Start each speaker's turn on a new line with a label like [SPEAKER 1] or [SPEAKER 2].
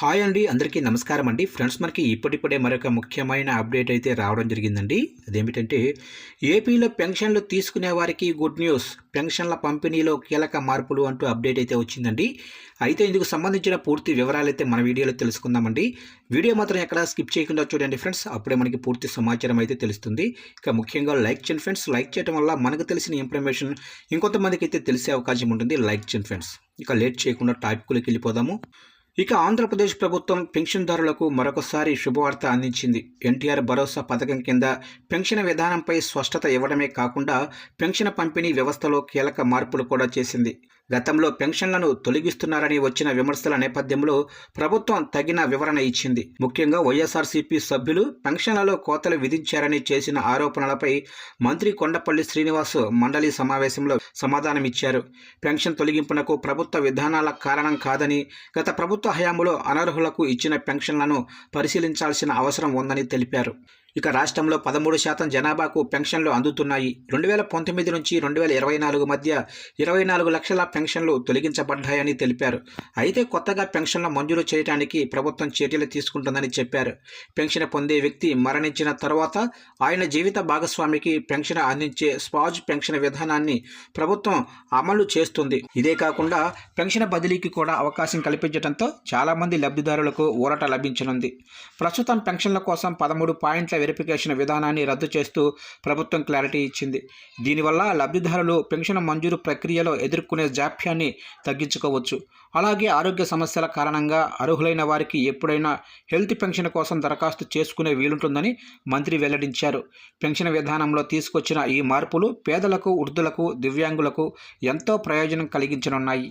[SPEAKER 1] Hi అండి అందరికీ నమస్కారం అండి. ఫ్రెండ్స్ మనకి ఇప్పటిప్పుడే మరొక ముఖ్యమైన అప్డేట్ అయితే రావడం జరిగిందండి. అదేమిటంటే ఏపీలో పెన్షన్లు తీసుకునే వారికి గుడ్ న్యూస్. పెన్షన్ల పంపిణీలో కీలక మార్పులు అంటూ అప్డేట్ అయితే వచ్చిందండి. అయితే ఇందుకు సంబంధించిన పూర్తి వివరాలు అయితే మన వీడియోలో తెలుసుకుందామండి. వీడియో మాత్రం ఎక్కడ స్కిప్ చేయకుండా చూడండి ఫ్రెండ్స్. అప్పుడే మనకి పూర్తి సమాచారం అయితే తెలుస్తుంది. ఇక ముఖ్యంగా లైక్ చేయండి ఫ్రెండ్స్. లైక్ చేయడం వల్ల మనకు తెలిసిన ఇన్ఫర్మేషన్ ఇంకొంతమందికి అయితే తెలిసే అవకాశం ఉంటుంది. లైక్ చేయండి ఫ్రెండ్స్. ఇక లేట్ చేయకుండా టాపిక్లోకి వెళ్ళిపోదాము. ఇక ఆంధ్రప్రదేశ్ ప్రభుత్వం పెన్షన్దారులకు మరొకసారి శుభవార్త అందించింది. ఎన్టీఆర్ భరోసా పథకం కింద పెన్షన్ విధానంపై స్పష్టత ఇవ్వడమే కాకుండా పెన్షన్ పంపిణీ వ్యవస్థలో కీలక మార్పులు కూడా చేసింది. గతంలో పెన్షన్లను తొలగిస్తున్నారని వచ్చిన విమర్శల నేపథ్యంలో ప్రభుత్వం తగిన వివరణ ఇచ్చింది. ముఖ్యంగా వైఎస్ఆర్సీపీ సభ్యులు పెన్షన్లలో కోతలు విధించారని చేసిన ఆరోపణలపై మంత్రి కొండపల్లి శ్రీనివాస్ మండలి సమావేశంలో సమాధానమిచ్చారు పెన్షన్ తొలగింపునకు ప్రభుత్వ విధానాల కారణం కాదని గత ప్రభుత్వ హయాంలో అనర్హులకు ఇచ్చిన పెన్షన్లను పరిశీలించాల్సిన అవసరం ఉందని తెలిపారు. ఇక రాష్ట్రంలో పదమూడు శాతం జనాభాకు పెన్షన్లు అందుతున్నాయి. రెండు వేల పంతొమ్మిది నుంచి రెండు వేల ఇరవై నాలుగు మధ్య ఇరవై నాలుగు లక్షల పెన్షన్లు తొలగించబడ్డాయని తెలిపారు. అయితే కొత్తగా పెన్షన్లు మంజూరు చేయడానికి ప్రభుత్వం చర్యలు తీసుకుంటుందని చెప్పారు. పెన్షన్ పొందే వ్యక్తి మరణించిన తర్వాత ఆయన జీవిత భాగస్వామికి పెన్షన్ అందించే స్పాజ్ పెన్షన్ విధానాన్ని ప్రభుత్వం అమలు చేస్తుంది. ఇదే కాకుండా పెన్షన్ బదిలీకి కూడా అవకాశం కల్పించడంతో చాలామంది లబ్ధిదారులకు ఊరట లభించనుంది. ప్రస్తుతం పెన్షన్ల కోసం పదమూడు పాయింట్ల వెరిఫికేషన్ విధానాన్ని రద్దు చేస్తూ ప్రభుత్వం క్లారిటీ ఇచ్చింది. దీనివల్ల లబ్ధిదారులు పెన్షన్ మంజూరు ప్రక్రియలో ఎదుర్కొనే జాప్యాన్ని తగ్గించుకోవచ్చు. అలాగే ఆరోగ్య సమస్యల కారణంగా అర్హులైన వారికి ఎప్పుడైనా హెల్త్ పెన్షన్ కోసం దరఖాస్తు చేసుకునే వీలుంటుందని మంత్రి వెల్లడించారు. పెన్షన్ విధానంలో తీసుకొచ్చిన ఈ మార్పులు పేదలకు వృద్ధులకు దివ్యాంగులకు ఎంతో ప్రయోజనం కలిగించనున్నాయి.